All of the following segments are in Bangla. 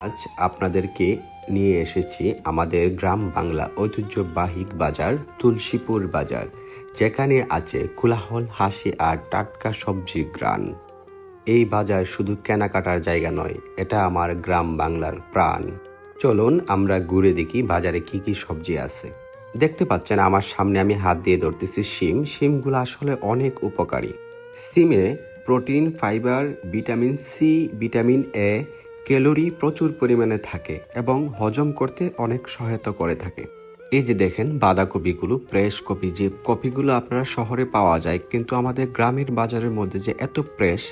আজ আপনাদেরকে নিয়ে এসেছি আমাদের গ্রাম বাংলা ঐতিহ্যবাহী বাজার, তুলসীপুর বাজার। যেখানে আছে কোলাহল, হাসি আর টাটকা সবজি গ্রান। এই বাজার শুধু কেনাকাটার জায়গা নয়, এটা আমার গ্রাম বাংলার প্রাণ। চলুন আমরা ঘুরে দেখি বাজারে কি কি সবজি আছে। দেখতে পাচ্ছেন আমার সামনে আমি হাত দিয়ে ধরতেছি শিম। শিমগুলো আসলে অনেক উপকারী। সিমে protein, fibre, vitamin C, vitamin A calorie প্রচুর পরিমাণে থাকে এবং হজম করতে অনেক সহায়তা করে থাকে। এই যে দেখেন, বাঁধাকপিগুলো ফ্রেশ কপি, যে কপিগুলো আপনারা শহরে পাওয়া যায়, কিন্তু আমাদের গ্রামের বাজারের মধ্যে যে এত ফ্রেশ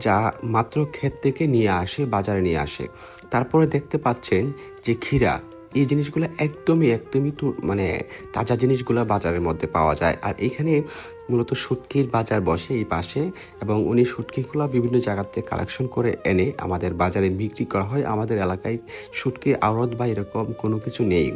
যা মাত্র ক্ষেত থেকে নিয়ে আসে, বাজারে নিয়ে আসে, তারপরে দেখতে পাচ্ছেন যে ক্ষীরা এই জিনিসগুলো একদমই একদমই তো মানে তাজা জিনিসগুলো বাজারের মধ্যে পাওয়া যায়। আর এখানে মূলত শুটকির বাজার বসে এই পাশে এবং উনি শুটকিগুলো বিভিন্ন জায়গা থেকে কালেকশন করে এনে আমাদের বাজারে বিক্রি করা হয়। আমাদের এলাকায় শুটকির আড়ত বা এরকম কোনো কিছু নেই।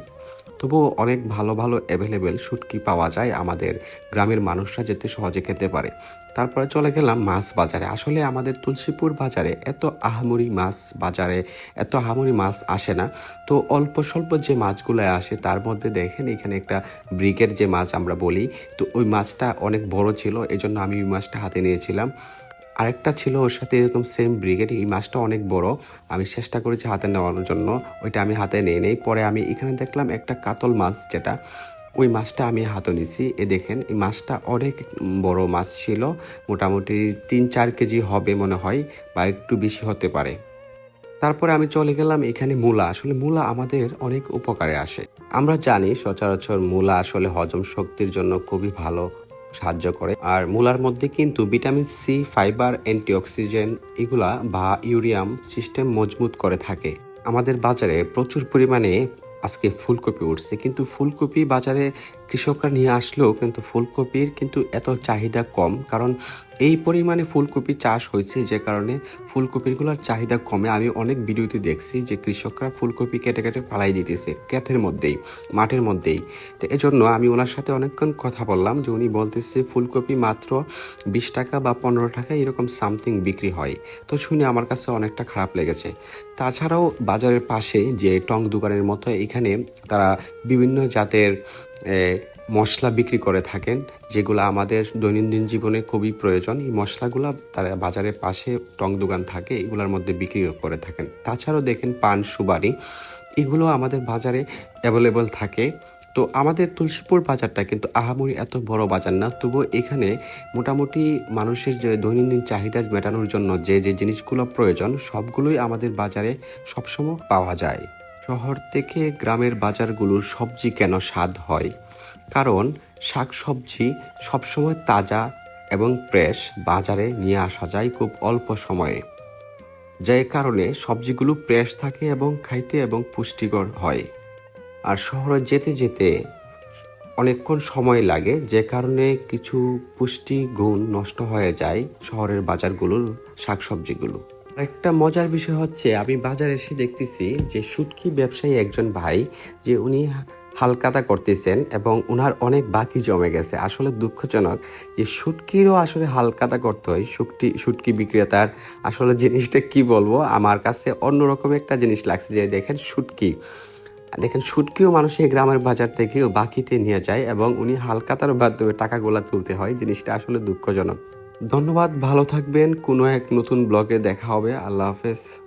তবুও অনেক ভালো ভালো অ্যাভেলেবেল শুটকি পাওয়া যায় আমাদের গ্রামের মানুষরা যেতে সহজে খেতে পারে। তারপরে চলে গেলাম মাছ বাজারে। আসলে আমাদের তুলসীপুর বাজারে এত আহামরি মাছ বাজারে, এত আহামরি মাছ আসে না। তো অল্প স্বল্প যে মাছগুলো আসে তার মধ্যে দেখেন এখানে একটা ব্রিগেড যে মাছ আমরা বলি, তো ওই মাছটা অনেক বড় ছিল এই জন্য আমি ওই মাছটা হাতে নিয়েছিলাম। আরেকটা ছিল ওর সাথে এরকম সেম ব্রিগেড এই মাছটা অনেক বড়। আমি চেষ্টা করেছি হাতে নেওয়ার জন্য, ওইটা আমি হাতে নিয়ে নেই। পরে আমি এখানে দেখলাম একটা কাতল মাছ যেটা, ওই মাছটা আমি হাতে নিছি। এ দেখেন, এই মাছটা অনেক বড় মাছ ছিল, মোটামুটি তিন চার কেজি হবে মনে হয়, বা একটু বেশি হতে পারে। তারপরে আমি চলে গেলাম এখানে মূলা। আসলে মূলা আমাদের অনেক উপকারে আসে। আমরা জানি সচরাচর মূলা আসলে হজম শক্তির জন্য খুবই ভালো সাহায্য করে। আর মূলার মধ্যে কিন্তু ভিটামিন সি, ফাইবার অ্যান্টিঅক্সিজেন এগুলা বা ইউরিয়াম সিস্টেম মজবুত করে থাকে। আমাদের বাজারে প্রচুর পরিমাণে আজকে ফুলকপি উঠছে। কিন্তু ফুলকপি বাজারে কৃষকরা নিয়ে আসলেও কিন্তু ফুলকপির কিন্তু এত চাহিদা কম। কারণ এই পরিমাণে ফুলকপি চাষ হয়েছে যে কারণে ফুলকপিগুলোর চাহিদা কমে। আমি অনেক ভিডিওতে দেখছি যে কৃষকরা ফুলকপি কেটে কেটে ফালাই দিতেছে ক্ষেতের মধ্যেই, মাঠের মধ্যেই। তো এজন্য আমি ওনার সাথে অনেকক্ষণ কথা বললাম যে উনি বলতেছে ফুলকপি মাত্র বিশ টাকা বা পনেরো টাকা এরকম সামথিং বিক্রি হয়। তো শুনে আমার কাছে অনেকটা খারাপ লেগেছে। তাছাড়াও বাজারের পাশে যে টং দোকানের মতো এখানে তারা বিভিন্ন জাতের মশলা বিক্রি করে থাকেন, যেগুলো আমাদের দৈনন্দিন জীবনে খুবই প্রয়োজন। এই মশলাগুলো তারা বাজারের পাশে টং দোকান থাকে, এগুলোর মধ্যে বিক্রি করে থাকেন। তাছাড়াও দেখেন পান সুবারি এগুলো আমাদের বাজারে অ্যাভেলেবল থাকে। তো আমাদের তুলসীপুর বাজারটা কিন্তু আহামরি এত বড় বাজার না, তবুও এখানে মোটামুটি মানুষের যে দৈনন্দিন চাহিদা মেটানোর জন্য যে যে জিনিসগুলো প্রয়োজন, সবগুলোই আমাদের বাজারে সবসময় পাওয়া যায়। শহর থেকে গ্রামের বাজারগুলোর সবজি কেন স্বাদ হয়? কারণ শাক সবজি সবসময় তাজা এবং ফ্রেশ বাজারে নিয়ে আসা যায় খুব অল্প সময়ে। যে কারণে সবজিগুলো ফ্রেশ থাকে এবং খাইতে এবং পুষ্টিকর হয়। আর শহরে যেতে যেতে অনেকক্ষণ সময় লাগে, যে কারণে কিছু পুষ্টি গুণ নষ্ট হয়ে যায় শহরের বাজারগুলোর শাকসবজিগুলো। একটা মজার বিষয় হচ্ছে, আমি বাজারে এসে দেখতেছি যে শুটকি ব্যবসায়ী একজন ভাই, যে উনি হালকাতা করতেছেন এবং ওনার অনেক বাকি জমে গেছে। আসলে দুঃখজনক যে শুটকিরও আসলে হালকাতা করতে হয়। শুটকি শুটকি বিক্রেতার আসলে জিনিসটা কি বলব? আমার কাছে অন্যরকম একটা জিনিস লাগছে যে দেখেন শুটকি। দেখেন শুটকিও মানুষ এই গ্রামের বাজার থেকেও বাকিতে নিয়ে যায় এবং উনি হালকাতার মাধ্যমে টাকাগুলা তুলতে হয়। জিনিসটা আসলে দুঃখজনক। ধন্যবাদ, ভালো থাকবেন। কোনো এক নতুন ব্লগে দেখা হবে। আল্লাহ হাফেজ।